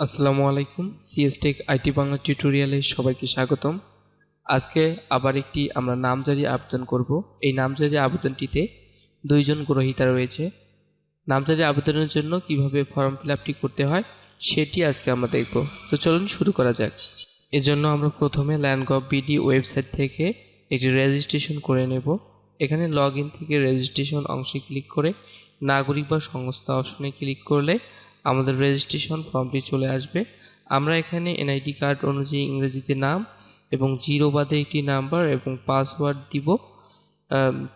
আসসালামু আলাইকুম সিএসটেক আইটি বাংলা টিউটোরিয়ালে সবাইকে স্বাগতম। আজকে আবার একটি আমরা নামজারি আবেদন করব। এই নামজারি আবেদনটিতে দুইজন গ্রহীতা রয়েছে। নামজারি আবেদনের জন্য কীভাবে ফর্ম ফিল করতে হয়, সেটি আজকে আমরা দেখব। তো চলুন শুরু করা যাক। এজন্য আমরা প্রথমে ল্যান্ডগভ বিডি ওয়েবসাইট থেকে একটি রেজিস্ট্রেশন করে নেব। এখানে লগ থেকে রেজিস্ট্রেশন অংশে ক্লিক করে নাগরিক বা সংস্থা অপশনে ক্লিক করলে আমাদের রেজিস্ট্রেশন ফর্মটি চলে আসবে। আমরা এখানে এনআইডি কার্ড অনুযায়ী ইংরেজিতে নাম এবং জিরো বাদে একটি নাম্বার এবং পাসওয়ার্ড দিব।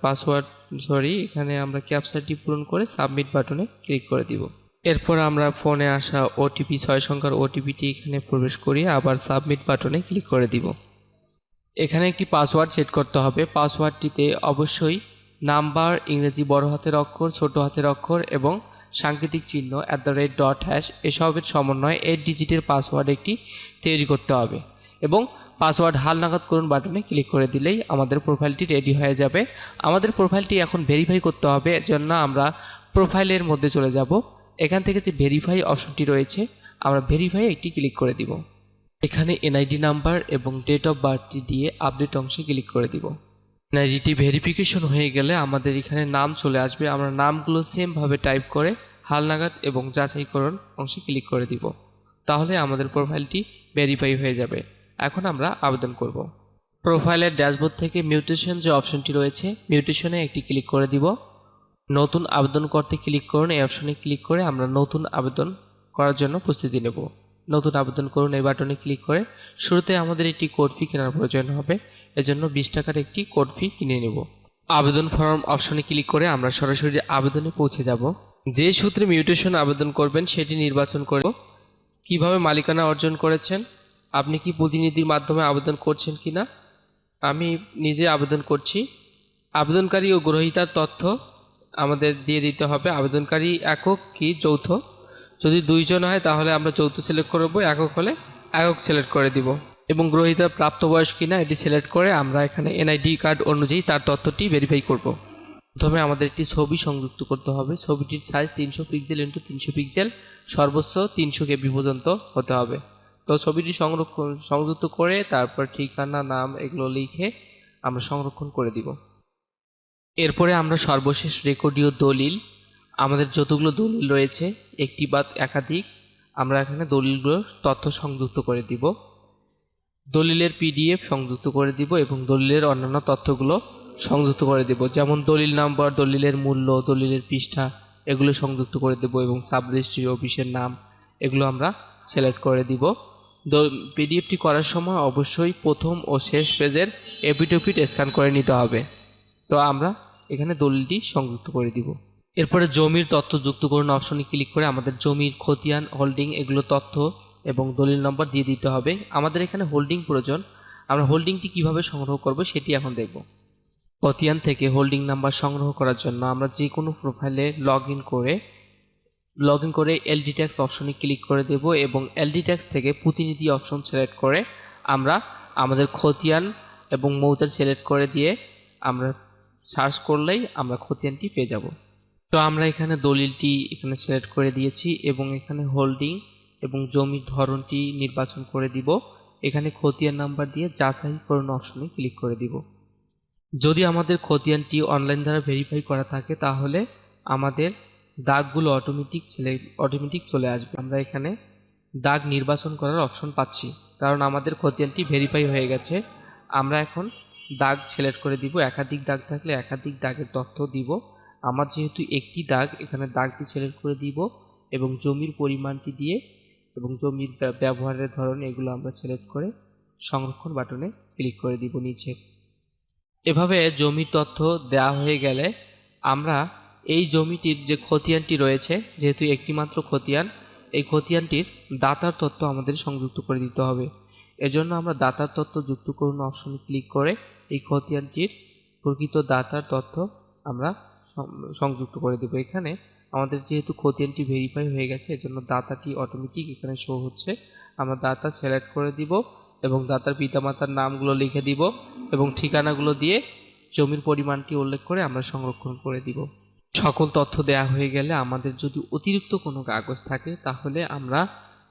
পাসওয়ার্ড সরি এখানে আমরা ক্যাপচারটি পূরণ করে সাবমিট বাটনে ক্লিক করে দিব। এরপর আমরা ফোনে আসা ওটিপি ছয় সংখ্যার ওটিপিটি এখানে প্রবেশ করিয়ে আবার সাবমিট বাটনে ক্লিক করে দিব। এখানে একটি পাসওয়ার্ড সেট করতে হবে। পাসওয়ার্ডটিতে অবশ্যই নাম্বার ইংরেজি বড় হাতের অক্ষর, ছোট হাতের অক্ষর এবং সাংকেতিক চিহ্ন at the rate dot hash এসবের সমন্বয়ে এইট ডিজিটের পাসওয়ার্ড একটি তৈরি করতে হবে এবং পাসওয়ার্ড হাল নাগাদ করুন বাটনে ক্লিক করে দিলেই আমাদের প্রোফাইলটি রেডি হয়ে যাবে। আমাদের প্রোফাইলটি এখন ভেরিফাই করতে হবে, এর জন্য আমরা প্রোফাইলের মধ্যে চলে যাব। এখান থেকে যে ভেরিফাই অপশনটি রয়েছে, আমরা ভেরিফাই একটি ক্লিক করে দিব। এখানে এনআইডি নাম্বার এবং ডেট অফ বার্থটি দিয়ে আপডেট অংশে ক্লিক করে দিব। এনআইডিটি ভেরিফিকেশন হয়ে গেলে আমাদের এখানে নাম চলে আসবে। আমরা নামগুলো সেমভাবে টাইপ করে হালনাগাদ এবং যাচাইকরণ অংশে ক্লিক করে দিব। তাহলে আমাদের প্রোফাইলটি ভেরিফাই হয়ে যাবে। এখন আমরা আবেদন করব। প্রোফাইলের ড্যাশবোর্ড থেকে মিউটেশন যে অপশনটি রয়েছে মিউটেশনে একটি ক্লিক করে দিব। নতুন আবেদন করতে ক্লিক করুন। এই অপশনে ক্লিক করে আমরা নতুন আবেদন করার জন্য প্রস্তুতি নেব। নতুন আবেদন করুন এই বাটনে ক্লিক করে শুরুতে আমাদের একটি কোড ফি কেনার প্রয়োজন হবে। এজন্য বিশ টাকার একটি কোড ফি কিনে নেব। আবেদন ফর্ম অপশনে ক্লিক করে আমরা সরাসরি আবেদনে পৌঁছে যাব। যে সূত্রে মিউটেশন আবেদন করবেন সেটি নির্বাচন করব। কীভাবে মালিকানা অর্জন করেছেন? আপনি কি প্রতিনিধির মাধ্যমে আবেদন করছেন কিনা? আমি নিজে আবেদন করছি। আবেদনকারী ও গ্রহীতার তথ্য আমাদের দিয়ে দিতে হবে। আবেদনকারী একক কি যৌথ? যদি দুইজন হয়, তাহলে আমরা যৌথ সিলেক্ট করব একক হলে একক সিলেক্ট করে দিব। এবং গ্রহীতার প্রাপ্তবয়স্ক কিনা, এটি সিলেক্ট করে আমরা এখানে এনআইডি কার্ড অনুযায়ী তার তথ্যটি ভেরিফাই করব। প্রথমে আমাদের একটি ছবি সংযুক্ত করতে হবে। ছবিটির সাইজ তিনশো পিক্সেল ইন্টু তিনশো পিক্সেল সর্বোচ্চ তিনশো কেবি পর্যন্ত হতে হবে। তো ছবিটি সংরক্ষণ, সংযুক্ত করে তারপর ঠিকানা, নাম এগুলো লিখে আমরা সংরক্ষণ করে দিব। এরপরে আমরা সর্বশেষ রেকর্ডীয় দলিল আমাদের যতগুলো দলিল রয়েছে, একটি বা একাধিক, আমরা এখানে দলিলগুলোর তথ্য সংযুক্ত করে দিব। দলিলের পিডিএফ সংযুক্ত করে দিব এবং দলিলের অন্যান্য তথ্যগুলো সংযুক্ত করে দেব। যেমন দলিল নাম্বার, দলিলের মূল্য, দলিলের পৃষ্ঠা, এগুলো সংযুক্ত করে দেব এবং সাব রেজিস্ট্রি অফিসের নাম, এগুলো আমরা সিলেক্ট করে দিব। পিডিএফটি করার সময় অবশ্যই প্রথম ও শেষ পেজের এপিটোপিট স্ক্যান করে নিতে হবে। তো আমরা এখানে দলিলটি সংযুক্ত করে দিব। এরপরে জমির তথ্য যুক্ত করুন অপশনে ক্লিক করে আমাদের জমির খতিয়ান, হোল্ডিং এগুলো তথ্য এবং দলিল নম্বর দিয়ে দিতে হবে। আমাদের এখানে হোল্ডিং প্রয়োজন। আমরা হোল্ডিংটি কীভাবে সংগ্রহ করব সেটি এখন দেখব। খতিয়ান থেকে হোল্ডিং নাম্বার সংগ্রহ করার জন্য আমরা যে কোনো প্রোফাইলে লগ করে লগ করে এলডি ট্যাক্স অপশনে ক্লিক করে দেব এবং এলডি ট্যাক্স থেকে প্রতিনিধি অপশন সিলেক্ট করে আমরা আমাদের খতিয়ান এবং মৌজার সিলেক্ট করে দিয়ে আমরা সার্চ করলেই আমরা খতিয়ানটি পেয়ে যাব। তো আমরা এখানে দলিলটি এখানে সিলেক্ট করে দিয়েছি এবং এখানে হোল্ডিং এবং জমির ধরনটি নির্বাচন করে দিব। এখানে খতিয়ান নাম্বার দিয়ে যাচাই করুন অপশনে ক্লিক করে দিব। যদি আমাদের খতিয়ানটি অনলাইন দ্বারা ভেরিফাই করা থাকে, তাহলে আমাদের দাগগুলো অটোমেটিক অটোমেটিক চলে আসবে। আমরা এখানে দাগ নির্বাচন করার অপশন পাচ্ছি, কারণ আমাদের খতিয়ানটি ভেরিফাই হয়ে গেছে। আমরা এখন দাগ সিলেক্ট করে দিব। একাধিক দাগ থাকলে একাধিক দাগের তথ্য দিব। আমার যেহেতু একটি দাগ, এখানে দাগটি সিলেক্ট করে দিব এবং জমির পরিমাণটি দিয়ে এবং জমির ব্যবহারের ধরন এগুলো আমরা সিলেক্ট করে সংরক্ষণ বাটনে ক্লিক করে দিব নিচে। এভাবে জমির তথ্য দেওয়া হয়ে গেলে আমরা এই জমিটির যে খতিয়ানটি রয়েছে, যেহেতু একটি মাত্র খতিয়ান, এই খতিয়ানটির দাতার তথ্য আমাদের সংযুক্ত করে দিতে হবে। এজন্য আমরা দাতার তথ্য যুক্ত করুন অপশনে ক্লিক করে এই খতিয়ানটির প্রকৃত দাতার তথ্য আমরা সংযুক্ত করে দেব। এখানে আমাদের যেহেতু খতিয়ানটি ভেরিফাই হয়ে গেছে, এজন্য দাতাটি অটোমেটিক এখানে শো হচ্ছে। আমরা দাতা সিলেক্ট করে দিব এবং দাতার পিতামাতার নামগুলো লিখে দিব এবং ঠিকানাগুলো দিয়ে জমির পরিমাণটি উল্লেখ করে আমরা সংরক্ষণ করে দিব। সকল তথ্য দেয়া হয়ে গেলে আমাদের যদি অতিরিক্ত কোনো কাগজ থাকে, তাহলে আমরা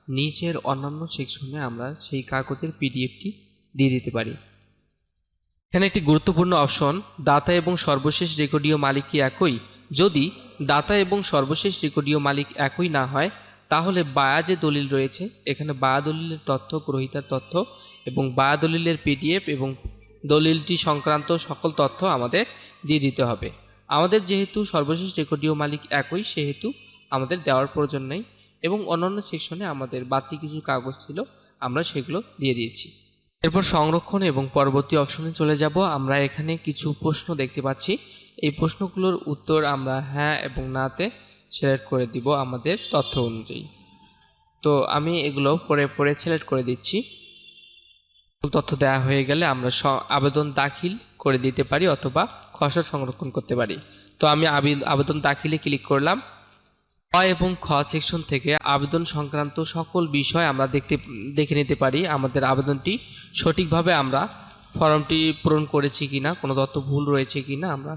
নিচের অন্যান্য সেকশনে আমরা সেই কাগজের পিডিএফটি দিয়ে দিতে পারি। এখানে একটি গুরুত্বপূর্ণ অপশন, দাতা এবং সর্বশেষ রেকর্ডীয় মালিক কি একই? যদি দাতা এবং সর্বশেষ রেকর্ডীয় মালিক একই না হয়, তাহলে বায়া যে দলিল রয়েছে, এখানে বায়া দলিলের তথ্য, গ্রহীতার তথ্য এবং বায়া দলিলের পিডিএফ এবং দলিলটি সংক্রান্ত সকল তথ্য আমাদের দিয়ে দিতে হবে। আমাদের যেহেতু সর্বশেষ রেকর্ডীয় মালিক একই, সেহেতু আমাদের দেওয়ার প্রয়োজন নেই এবং অন্যান্য সেকশনে আমাদের বাড়তি কিছু কাগজ ছিল, আমরা সেগুলো দিয়ে দিয়েছি। এরপর সংরক্ষণ এবং পরবর্তী অপশনে চলে যাব। আমরা এখানে কিছু প্রশ্ন দেখতে পাচ্ছি। এই প্রশ্নগুলোর উত্তর আমরা হ্যাঁ এবং নাতে সিলেক্ট করে দিব আমাদের তথ্য অনুযায়ী। তো আমি এগুলো পরে পরে সিলেক্ট করে দিচ্ছি। তথ্য দেওয়া হয়ে গেলে আমরা আবেদন দাখিল করে দিতে পারি অথবা খসড়া সংরক্ষণ করতে পারি। তো আমি আবেদন দাখিলে ক্লিক করলাম। ক এবং খ সেকশন থেকে আবেদন সংক্রান্ত সকল বিষয় আমরা দেখতে, দেখে নিতে পারি। আমাদের আবেদনটি সঠিকভাবে আমরা ফর্মটি পূরণ করেছি কিনা, কোনো তথ্য ভুল রয়েছে কিনা, আমরা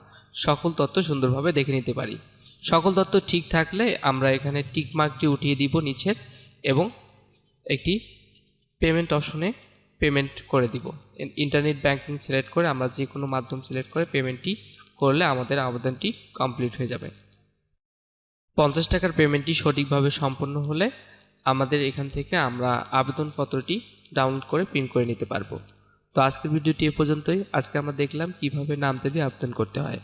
সকল তথ্য সুন্দরভাবে দেখে নিতে পারি। সকল তথ্য ঠিক থাকলে আমরা এখানে টিক মার্কটি উঠিয়ে দিব নিচের এবং একটি পেমেন্ট অপশনে পেমেন্ট করে দিব। ইন্টারনেট ব্যাংকিং সিলেক্ট করে আমরা যে কোনো মাধ্যম সিলেক্ট করে পেমেন্টটি করলে আমাদের আবেদনটি কমপ্লিট হয়ে যাবে। পঞ্চাশ টাকার পেমেন্টটি সঠিকভাবে সম্পন্ন হলে আমাদের এখান থেকে আমরা আবেদনপত্রটি ডাউনলোড করে প্রিন্ট করে নিতে পারব। তো আজকের ভিডিওটি এ পর্যন্তই। আজকে আমরা দেখলাম কীভাবে নাম দিয়ে আবেদন করতে হয়।